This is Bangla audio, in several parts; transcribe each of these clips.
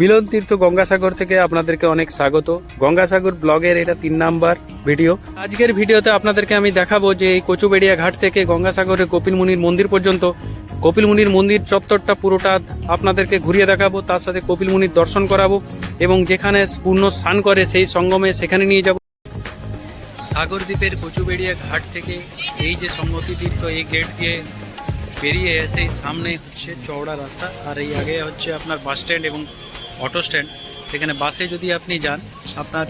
মিলন তীর্থ গঙ্গাসাগর থেকে আপনাদেরকে অনেক স্বাগত। গঙ্গাসাগর ব্লগের এটা তিন নাম্বার ভিডিও। আজকের ভিডিওতে আপনাদেরকে আমি দেখাবো যে এই কচুবেড়িয়া ঘাট থেকে গঙ্গাসাগরের কপিলমুনির মন্দির পর্যন্ত কপিলমুনির মন্দির চত্বরটা পুরোটা আপনাদেরকে ঘুরিয়ে দেখাবো, তার সাথে কপিলমুনির দর্শন করাবো এবং যেখানে পূর্ণ স্নান করে সেই সঙ্গমে সেখানে নিয়ে যাব। সাগরদ্বীপের কচুবেড়িয়া ঘাট থেকে এই যে সংগতি তীর্থ, এই গেট দিয়ে বেরিয়ে এসে সামনে হচ্ছে চওড়া রাস্তা। আর এই আগে হচ্ছে আপনার বাস স্ট্যান্ড এবং অটো স্ট্যান্ড, সেখানে বাসে যদি আপনি যান, আপনার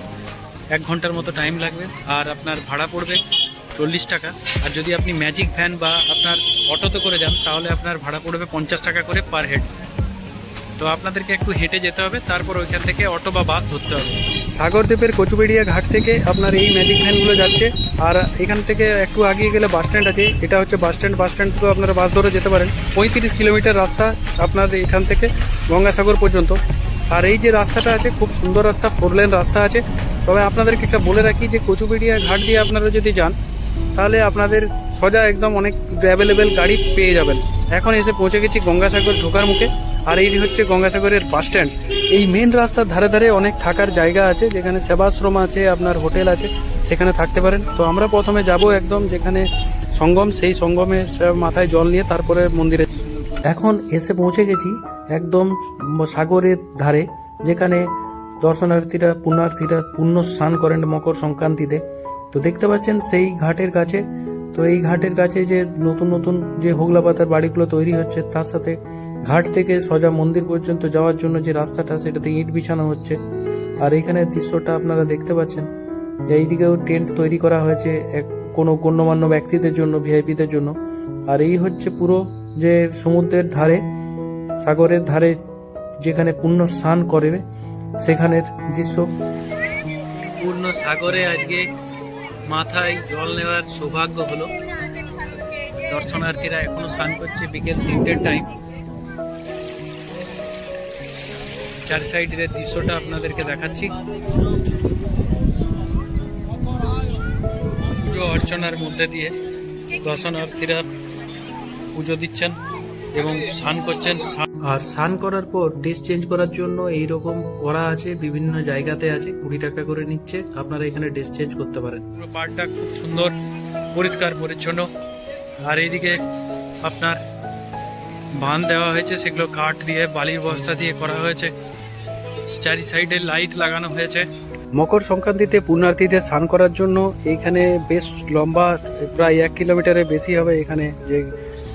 এক ঘণ্টার মতো টাইম লাগবে, আর আপনার ভাড়া পড়বে চল্লিশ টাকা। আর যদি আপনি ম্যাজিক ভ্যান বা আপনার অটোতে করে যান, তাহলে আপনার ভাড়া পড়বে পঞ্চাশ টাকা করে পার হেড তো আপনাদেরকে একটু হেঁটে যেতে হবে, তারপর ওইখান থেকে অটো বা বাস ধরতে হবে। সাগরদ্বীপের কচুবেড়িয়া ঘাট থেকে আপনার এই ম্যাজিক ভ্যানগুলো যাচ্ছে, আর এখান থেকে একটু আগিয়ে গেলে বাস স্ট্যান্ড আছে, এটা হচ্ছে বাস স্ট্যান্ড বাস স্ট্যান্ড তো আপনারা বাস ধরে যেতে পারেন। পঁয়ত্রিশ কিলোমিটার রাস্তা আপনাদের এখান থেকে গঙ্গাসাগর পর্যন্ত। আর এই যে রাস্তাটা আছে, খুব সুন্দর রাস্তা ফোর লেন রাস্তা আছে। তবে আপনাদেরকে একটা বলে রাখি যে কচুবেড়িয়া ঘাট দিয়ে আপনারা যদি যান, তাহলে আপনাদের সোজা একদম অনেক অ্যাভেলেবেল গাড়ি পেয়ে যাবেন। এখন এসে পৌঁছে গেছি গঙ্গাসাগর ঢোকার মুখে, আর এইটি হচ্ছে গঙ্গাসাগরের বাস স্ট্যান্ড এই মেন রাস্তার ধারে ধারে অনেক থাকার জায়গা আছে, যেখানে সেবাশ্রম আছে, আপনার হোটেল আছে, সেখানে থাকতে পারেন। তো আমরা প্রথমে যাব একদম যেখানে সঙ্গম, সেই সঙ্গমে মাথায় জল নিয়ে তারপরে মন্দিরে। এখন এসে পৌঁছে গেছি একদম সাগরের ধারে, যেখানে দর্শনার্থীরা, পুণ্যার্থীরা পুণ্য স্নান করেন মকর সংক্রান্তিতে। তো দেখতে পাচ্ছেন সেই ঘাটের কাছে, তো এই ঘাটের কাছে যে নতুন নতুন যে হোগলা পাতার বাড়িগুলো তৈরি হচ্ছে, তার সাথে ঘাট থেকে সোজা মন্দির পর্যন্ত যাওয়ার জন্য যে রাস্তাটা সেটাতে ইট বিছানো হচ্ছে। আর এখানে দৃশ্যটা আপনারা দেখতে পাচ্ছেন যে এইদিকেও টেন্ট তৈরি করা হয়েছে এক কোনো গণ্যমান্য ব্যক্তিদের জন্য, ভিআইপিদের জন্য। আর এই হচ্ছে পুরো যে সমুদ্রের ধারে সাগরের ধারে যেখানে পূর্ণ স্নান করবে, সেখানের দৃশ্য। পূর্ণ সাগরে আজকে মাথায় জল নেওয়ার সৌভাগ্য হলো। দর্শনার্থীরা এখনও স্নান করছে বিকেল তিনটের টাইম চার সাইডের দৃশ্যটা আপনাদেরকে দেখাচ্ছি। পুজো অর্চনার মধ্যে দিয়ে দর্শনার্থীরা পুজো দিচ্ছেন। এবং স্নান করছেন। আর স্নান করার পর ড্রেস চেঞ্জ করার জন্য এই রকম করা আছে বিভিন্ন জায়গাতে আছে কুড়ি টাকা করে নিচ্ছে। আপনারা এখানে ড্রেস চেঞ্জ করতে পারেন। পুরো পার্কটা খুব সুন্দর পরিষ্কার পরিচ্ছন্ন। আর এইদিকে আপনার বাঁধ দেওয়া হয়েছে সেগুলো কাঠ দিয়ে বালির বস্তা দিয়ে করা হয়েছে। চারি সাইডে লাইট লাগানো হয়েছে। মকর সংক্রান্তিতে পুণ্যার্থীদের স্নান করার জন্য এইখানে বেশ লম্বা প্রায় এক কিলোমিটারের বেশি হবে এখানে যে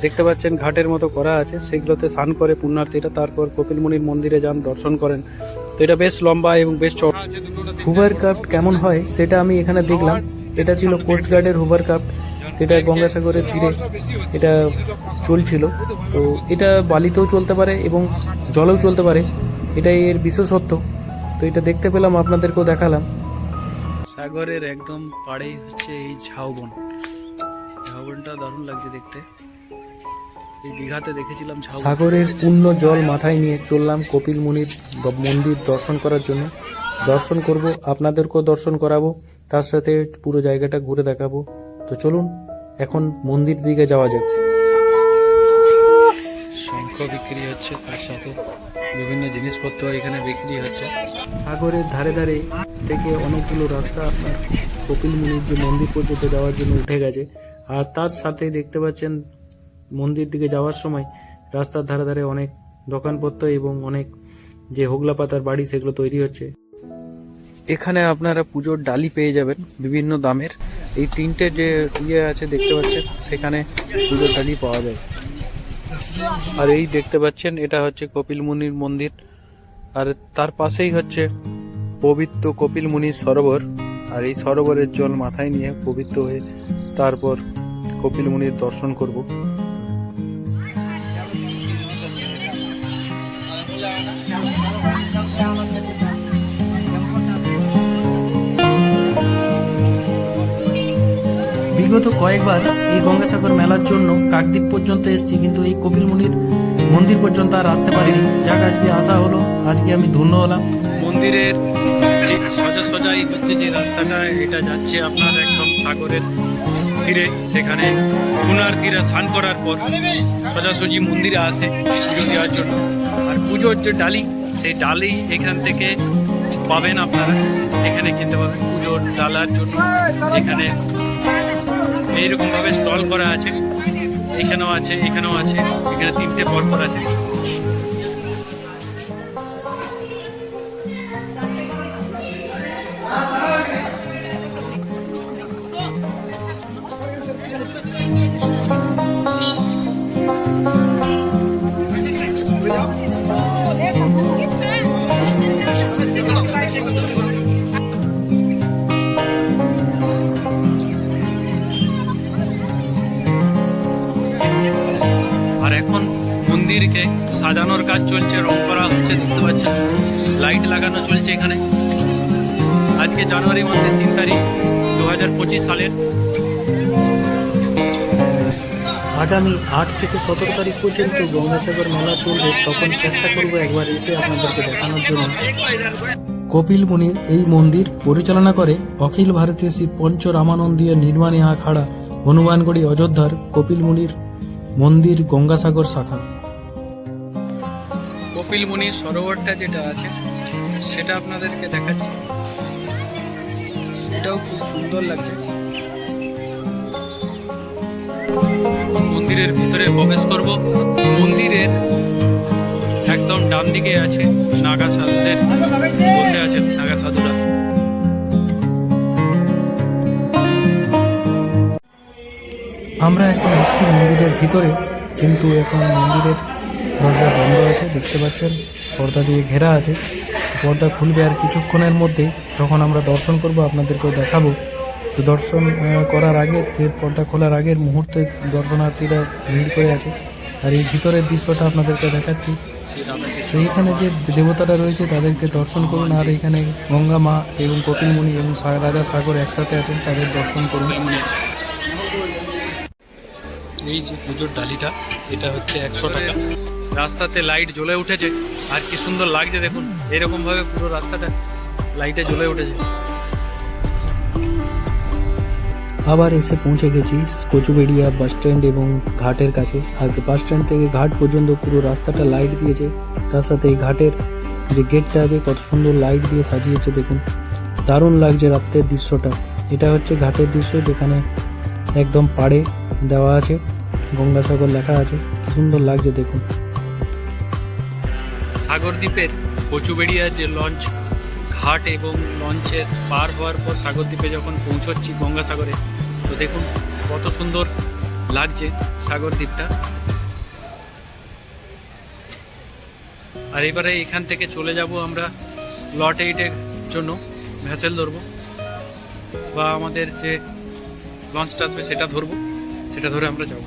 দেখতে পাচ্ছেন ঘাটের মতো করা আছে। সেগুলোতে স্নান করে পুণ্যার্থীরা, তারপর কপিলমুনির মন্দিরে যান, দর্শন করেন। তো এটা বেশ লম্বা এবং বেশ চড় হুভার কাপ কেমন হয় সেটা আমি এখানে দেখলাম। এটা ছিল কোস্ট গার্ডের হুভার কাপ্ট। সেটা গঙ্গাসাগরের তীরে এটা চলছিল। তো এটা বালিতেও চলতে পারে এবং জলেও চলতে পারে। এটাই এর বিশেষত্ব। তো এটা দেখতে পেলাম, আপনাদেরকেও দেখালাম। সাগরের একদম পাড়েই হচ্ছে এই ঝাউবন। ঝাউবনটা দারুণ লাগছে দেখতে। সাগরের পূর্ণ জল মাথায় নিয়ে চললাম কপিল মুনির মন্দির দর্শন করার জন্য। দর্শন করব আপনাদেরকেও দর্শন করাবো তার সাথে পুরো জায়গাটা ঘুরে দেখাবো। তো চলুন এখন মন্দির দিকে যাওয়া যাক। শঙ্খ বিক্রি হচ্ছে তার সাথে। বিভিন্ন জিনিসপত্র এখানে বিক্রি হচ্ছে। সাগরের ধারে ধারে থেকে অনেকগুলো রাস্তা আপনার কপিল মুনির যে মন্দির পর্যন্ত যাওয়ার জন্য উঠে গেছে। আর তার সাথে দেখতে পাচ্ছেন মন্দির দিকে যাওয়ার সময় রাস্তার ধারে ধারে অনেক দোকানপত্র এবং অনেক যে হোগলা পাতার বাড়ি সেগুলো তৈরি হচ্ছে। এখানে আপনারা পুজোর ডালি পেয়ে যাবেন বিভিন্ন দামের। এই তিনটে যে ইয়ে আছে দেখতে পাচ্ছেন, সেখানে পুজোর ডালি পাওয়া যায়। আর এই দেখতে পাচ্ছেন, এটা হচ্ছে কপিল মুনির মন্দির। আর তার পাশেই হচ্ছে পবিত্র কপিল মুনির সরোবর। আর এই সরোবরের জল মাথায় নিয়ে পবিত্র হয়ে তারপর কপিল মুনির দর্শন করব। বিগত কয়েকবার এই গঙ্গাসাগর মেলার জন্য কাকদ্বীপ পর্যন্ত এসেছি, কিন্তু এই কপিল মুনির মন্দির পর্যন্ত আর আসতে পারিনি। যাক, আজকে আসা হলো। আজকে আমি ধন্য হলাম। মন্দিরের ঠিক সোজা সোজাই হচ্ছে যে রাস্তাটা, এটা যাচ্ছে আপনার একদম সাগরের তীরে। সেখানে পুণ্যার্থীরা স্নান করার পর সোজাসুজি মন্দিরে আসে পুজো দেওয়ার জন্য। আর পুজোর যে ডালি সেই ডালই এখান থেকে পাবেন আপনারা। এখানে কিনতে পাবেন পুজোর ডালার জন্য। এখানে এইরকমভাবে স্টল করা আছে। এখানেও আছে এখানেও আছে। এখানে তিনটে পরপর আছে। আর এখন মন্দিরকে সাজানোর কাজ চলছে, রং করা হচ্ছে, দেখতে পাচ্ছেন? লাইট লাগানো চলছে এখানে। আজকে জানুয়ারি মাসের তিন তারিখ দু হাজার পঁচিশ সালের। আগামী আট থেকে সতেরো তারিখ পর্যন্ত গঙ্গাসাগর মেলা চলবে, তখন চেষ্টা করব একবার এসে আপনাদেরকে দেখানোর জন্য। কপিল মুনির এই মন্দির পরিচালনা করে অখিল ভারতীয় শ্রী পঞ্চ রামানন্দীয় নির্মাণী আখাড়া হনুমানগড়ি অযোধ্যার কপিল মুনির মন্দির গঙ্গাসাগর শাখা। কপিল মুনির সরোবরটা যেটা আছে, সেটা আপনাদেরকে দেখাচ্ছি। এটাও খুব সুন্দর লাগছে। মন্দিরের ভিতরে প্রবেশ করব। মন্দিরের একদম ডান দিকে আছে নাগা সাধুদের বসে আছেন নাগা সাধুরা আমরা এখন এসেছি মন্দিরের ভিতরে, কিন্তু এখন মন্দিরের দরজা বন্ধ আছে, দেখতে পাচ্ছেন, পর্দা দিয়ে ঘেরা আছে। পর্দা খুলবে আর কিছুক্ষণের মধ্যেই, যখন আমরা দর্শন করব, আপনাদেরকেও দেখাবো। তো দর্শন করার আগে পর্দা খোলার আগের মুহূর্তে দর্শনার্থীরা ভিড় করে আছে। আর এই ভিতরের দৃশ্যটা আপনাদেরকে দেখাচ্ছি। তো এইখানে যে দেবতারা রয়েছে তাদেরকে দর্শন করুন, আর এখানে গঙ্গা মা এবং কপিলমণি এবং রাজা সাগর একসাথে আছেন, তাদের দর্শন করুন। এই যে পুজোর ডালিটা, এটা হচ্ছে একশো টাকা। রাস্তাতে লাইট জ্বলে উঠেছে, আর কি সুন্দর লাগছে দেখুন এরকম ভাবে পুরো রাস্তাটা লাইটে জ্বলে উঠেছে। আবার এসে পৌঁছে গেছি কচুবেড়িয়া বাস স্ট্যান্ড এবং ঘাটের কাছে। আর বাস স্ট্যান্ড থেকে ঘাট পর্যন্ত পুরো রাস্তাটা লাইট দিয়েছে। তার সাথে এই ঘাটের যে গেটটা আছে, কত সুন্দর লাইট দিয়ে সাজিয়েছে দেখুন। দারুণ লাগছে রাত্রের দৃশ্যটা। এটা হচ্ছে ঘাটের দৃশ্য যেখানে একদম পাড়ে দেওয়া আছে, গঙ্গাসাগর লেখা আছে। সুন্দর লাগছে দেখুন। সাগরদ্বীপের কচুবেড়িয়া যে লঞ্চ ঘাট এবং লঞ্চের পার হওয়ার পর সাগরদ্বীপে যখন পৌঁছচ্ছি গঙ্গাসাগরে, তো দেখুন কত সুন্দর লাগছে সাগরদ্বীপটা। আর এবারে এখান থেকে চলে যাব আমরা লট এইটের জন্য, ভ্যাসেল ধরবো, বা আমাদের যে লঞ্চটা আসবে সেটা ধরবো, সেটা ধরে আমরা যাব।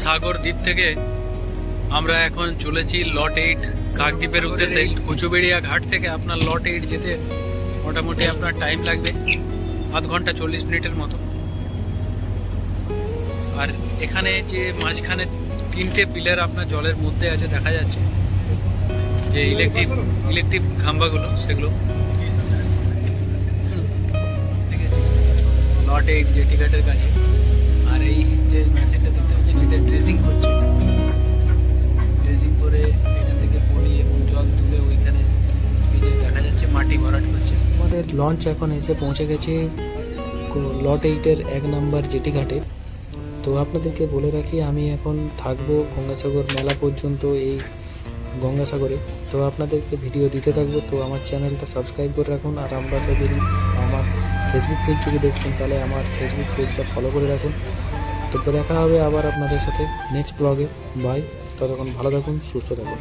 সাগর দ্বীপ থেকে আমরা এখন চলেছি লট এইট কাকদ্বীপের উদ্দেশ্যে কুচুবেড়িয়া ঘাট থেকে আপনার লট এইট যেতে মোটামুটি আপনার টাইম লাগবে, আধ ঘণ্টা চল্লিশ মিনিটের মতো। আর এখানে যে মাঝখানে তিনটে পিলার আপনার জলের মধ্যে আছে, দেখা যাচ্ছে যে ইলেকট্রিক ইলেকট্রিক খাম্বাগুলো, সেগুলো। ঠিক আছে। লট এইট যে টিকাটের কাছে। আর এই যে মেশিনটা দেখতে পাচ্ছেন, এটা ড্রেসিং লঞ্চ এখন এসে পৌঁছে গেছে লট এইটের এক নাম্বার জেটি ঘাটে তো আপনাদেরকে বলে রাখি, আমি এখন থাকব গঙ্গাসাগর মেলা পর্যন্ত এই গঙ্গাসাগরে। তো আপনাদেরকে ভিডিও দিতে থাকব, তো আমার চ্যানেলটা সাবস্ক্রাইব করে রাখুন। আর আমরা যদি আমার ফেসবুক পেজ যদি দেখছেন, তাহলে আমার ফেসবুক পেজটা ফলো করে রাখুন। তো দেখা হবে আবার আপনাদের সাথে নেক্সট ব্লগে বাই ততক্ষণ ভালো থাকুন, সুস্থ থাকুন।